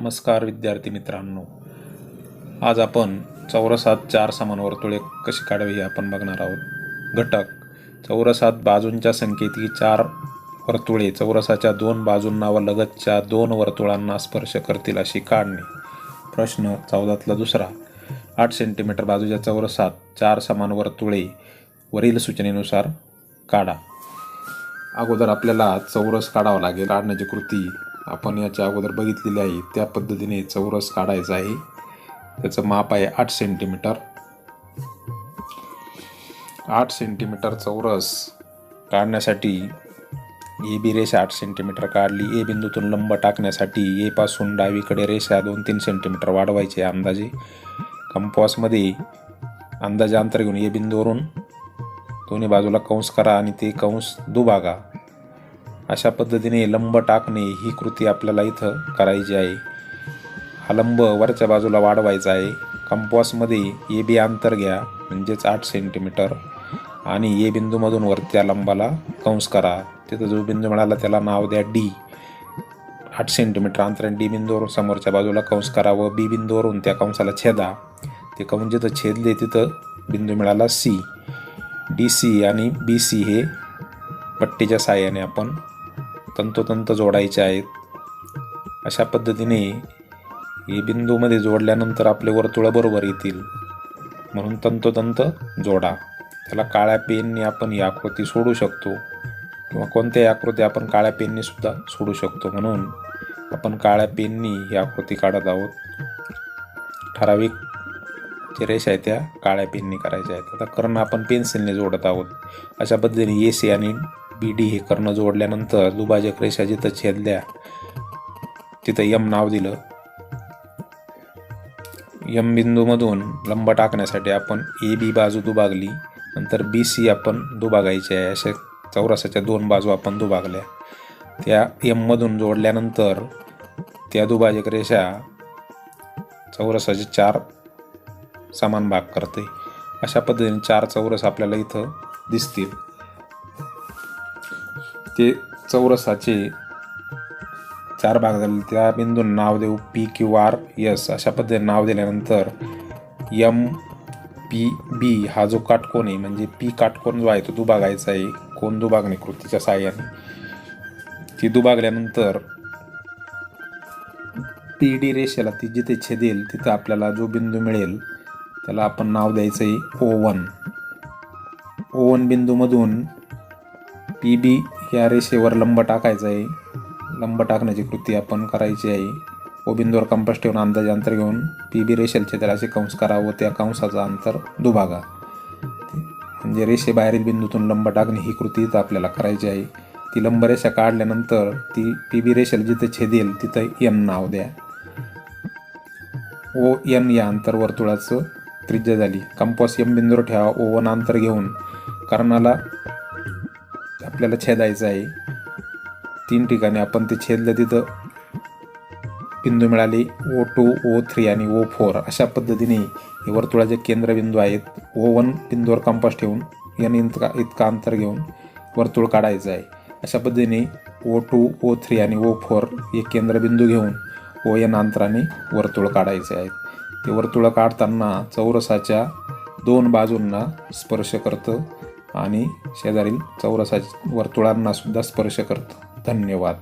नमस्कार विद्यार्थी मित्रांनो. आज आपण चौरसात चार समान वर्तुळे कशी काढावी हे आपण बघणार आहोत. घटक. चौरसात बाजूंच्या संख्येतील चार वर्तुळे. चौरसाच्या दोन बाजूंना व लगतच्या दोन वर्तुळांना स्पर्श करतील अशी काढणे. प्रश्न चौदातला दुसरा. आठ सेंटीमीटर बाजूच्या चौरसात चार समान वर्तुळे वरील सूचनेनुसार काढा. अगोदर आपल्याला चौरस काढावा लागेल. काढण्याची कृती आपण याच्या अगोदर बघितलेली आहे त्या पद्धतीने चौरस काढायचा आहे. त्याचं माप आहे आठ सेंटीमीटर आठ सेंटीमीटर चौरस काढण्यासाठी ए बी रेषा आठ सेंटीमीटर काढली. ए बिंदूतून लंब टाकण्यासाठी ए पासून डावीकडे रेषा दोन तीन सेंटीमीटर वाढवायचे अंदाजे. कंपॉसमध्ये अंदाजे अंतर घेऊन ए बिंदूवरून दोन्ही बाजूला कंस करा आणि ते कंस दुभागा. अशा पद्धतीने लंब टाकणे ही कृती आपल्याला इथं करायची आहे. हा लंब वरच्या बाजूला वाढवायचा आहे. कंपॉसमध्ये ए बी अंतर घ्या म्हणजेच आठ सेंटीमीटर आणि ए बिंदूमधून वर त्या लंबाला कंस करा. तिथं जो बिंदू मिळाला त्याला नाव द्या डी. आठ सेंटीमीटर अंतराने डी बिंदूवरून समोरच्या बाजूला कंस करा व बी बिंदूवरून त्या कंसाला छेदा. ते कंस जिथं छेदले तिथं बिंदू मिळाला सी. डी सी आणि बी सी हे पट्टीच्या साहाय्याने आपण तंतोतंत जोडायचे आहेत. अशा पद्धतीने हे बिंदूमध्ये जोडल्यानंतर आपले वर्तुळं बरोबर येतील. म्हणून तंतोतंत जोडा. त्याला काळ्या पेनने आपण ही आकृती सोडू शकतो. किंवा कोणत्याही आकृती आपण काळ्या पेनने सुद्धा सोडू शकतो. म्हणून आपण काळ्या पेननी ही आकृती काढत आहोत. ठराविक जे रेषा आहेत त्या काळ्या पेनने करायच्या आहेत. आता कर्ण आपण पेन्सिलने जोडत आहोत. अशा पद्धतीने ए सी आणि बी डी हे कर्ण जोडल्यानंतर दुभाजक रेषा जिथं छेदल्या तिथं यम नाव दिलं. यम बिंदूमधून लंब टाकण्यासाठी आपण ए बी बाजू दुभागली नंतर बी सी आपण दुभागायची आहे. अशा चौरसाच्या दोन बाजू आपण दुभागल्या. त्या यममधून जोडल्यानंतर त्या दुभाजक रेषा चौरसाचे चार समान भाग करते. अशा पद्धतीने चार चौरस आपल्याला इथं दिसतील. ते चौरसाचे चार भाग झाले. त्या बिंदू नाव देऊ पी क्यू आर यस अशा पद्धतीने नाव दिल्यानंतर यम पी बी हा जो काटकोन आहे म्हणजे पी काटकोन जो आहे तो दुभागायचा आहे कोण दुभागणे कृतीच्या साह्याने. ती दुभागल्यानंतर पी डी रेषेला ती जिथे छेदेल तिथं आपल्याला जो बिंदू मिळेल त्याला आपण नाव द्यायचं आहे ओ वन ओ वन बिंदूमधून पी बी या रेषेवर लंब टाकायचा आहे. लंब टाकण्याची कृती आपण करायची आहे. ओ बिंदूवर कंपास ठेवून अंदाजे अंतर घेऊन पी बी रेषेल क्षेत्राचे कंस करा व त्या कंसाचं अंतर दुभागा. म्हणजे रेषेबाहेरील बिंदूतून लंब टाकणे ही कृती इथं आपल्याला करायची आहे. ती लंबरेषा काढल्यानंतर ती पी बी रेषेला जिथे छेदेल तिथं एन नाव द्या. ओ एन या अंतर्वर्तुळाचं त्रिज्या झाली. कंपास एम बिंदूवर ठेवा. ओ वन अंतर घेऊन कर्णाला आपल्याला छेदायचं आहे. तीन ठिकाणी आपण ते छेदलं तिथं बिंदू मिळाले ओ टू ओ थ्री आणि ओ फोर अशा पद्धतीने हे वर्तुळाचे केंद्रबिंदू आहेत. ओ वन बिंदूवर कंपास ठेवून एन इतका इतका अंतर घेऊन वर्तुळ काढायचं आहे. अशा पद्धतीने ओ टू ओ थ्री आणि ओ फोर हे केंद्रबिंदू घेऊन ओ एन अंतराने वर्तुळ काढायचे आहेत. ते वर्तुळ काढताना चौरसाच्या दोन बाजूंना स्पर्श करतं. आणि शेजारील चौरसाच्या वर्तुळांना सुद्धा स्पर्श करतं. धन्यवाद.